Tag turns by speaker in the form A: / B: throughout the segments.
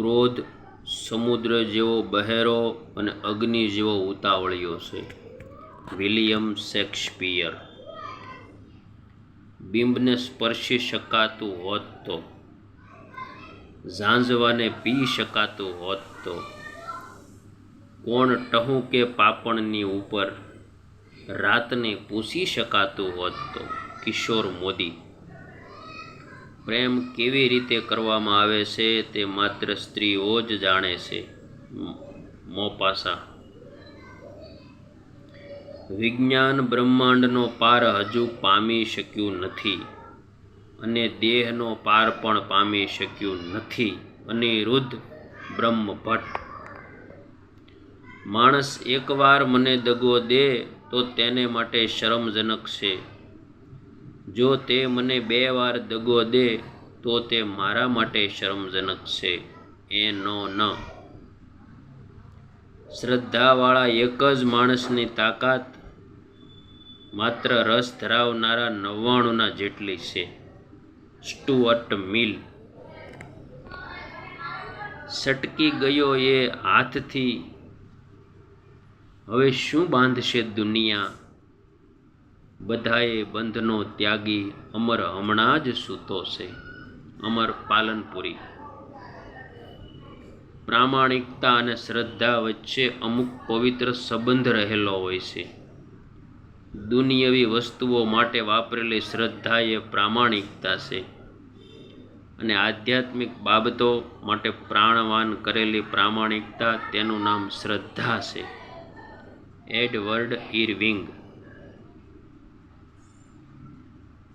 A: ક્રોધ સમુદ્ર જેવો બહેરો અને અગ્નિ જેવો ઉતાવળિયો છે. William Shakespeare. બિંબને સ્પર્શી શકાતું હોત તો. ઝાંઝવાને પી શકાતું હોત તો. કોણ ટહું કે પાપણની ઉપર રાતને પૂછી શકાતું હોત તો. કિશોર મોદી. પ્રેમ કેવી રીતે કરવામાં આવે છે તે માત્ર સ્ત્રીઓ જ જાણે છે. મોપાસા. વિજ્ઞાન બ્રહ્માંડનો પાર હજુ પામી શક્યું નથી અને દેહનો પાર પણ પામી શક્યું નથી. અનિરુદ્ધ બ્રહ્મ ભટ્ટ માણસ એકવાર મને દગો દે તો તેને માટે શરમજનક છે. જો તે મને બે વાર દગો દે, તો તે મારા માટે શરમજનક છે. એ નો, ન. શ્રદ્ધાવાળા એક જ માણસની તાકાત માત્ર રસ ધરાવનારા નવ્વાણુંના જેટલી છે. સ્ટુઅર્ટ મિલ. સટકી ગયો એ હાથથી. હવે શું બાંધશે દુનિયા? બધાએ બંધનો ત્યાગી અમર હમણાં જ સૂતો છે. અમર પાલનપુરી. પ્રામાણિકતા અને શ્રદ્ધા વચ્ચે અમુક પવિત્ર સંબંધ રહેલો હોય છે. દુનિયવી વસ્તુઓ માટે વાપરેલી શ્રદ્ધા એ પ્રામાણિકતા છે. અને આધ્યાત્મિક બાબતો માટે પ્રાણવાન કરેલી પ્રામાણિકતા તેનું નામ શ્રદ્ધા છે. એડવર્ડ ઇરવિંગ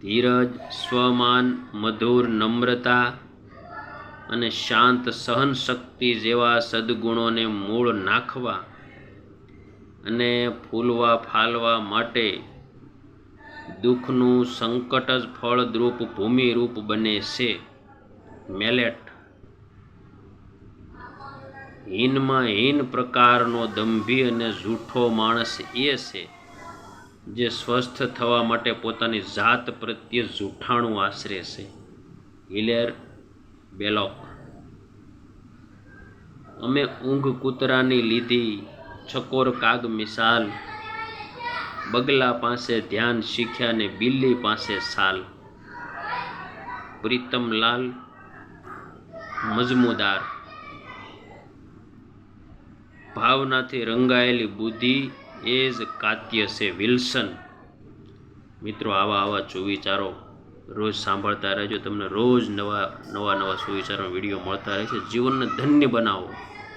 A: ધીરજ, સ્વમાન, મધુર નમ્રતા અને શાંત સહન શક્તિ જેવા સદ્ગુણોને મૂળ નાખવા અને ફૂલવા ફાલવા માટે દુઃખનું સંકટ જ ફળદ્રુપ ભૂમિરૂપ બને છે. મેલેટ. હીનમાં હીન પ્રકારનો દંભી અને જૂઠો માણસ એ છે જે સ્વસ્થ થવા માટે પોતાની જાત પ્રત્યે જૂઠાણું આશરે છે. હિલેર બેલોક. અમે ઊંઘ કૂતરાની લીધી, છકોર કાગ મિસાલ, બગલા પાસે ધ્યાન શીખ્યા ને બિલ્લી પાસે સાલ. પ્રીતમલાલ મજમુદાર. ભાવનાથી રંગાયેલી બુદ્ધિ એ જ કાત્ય છે વિલ્સન. મિત્રો, આવા આવા સુવિચારો રોજ સાંભળતા રહેજો. તમને રોજ નવા નવા નવા સુવિચારો વીડિયો મળતા રહેશે. જીવનને ધન્ય બનાવો.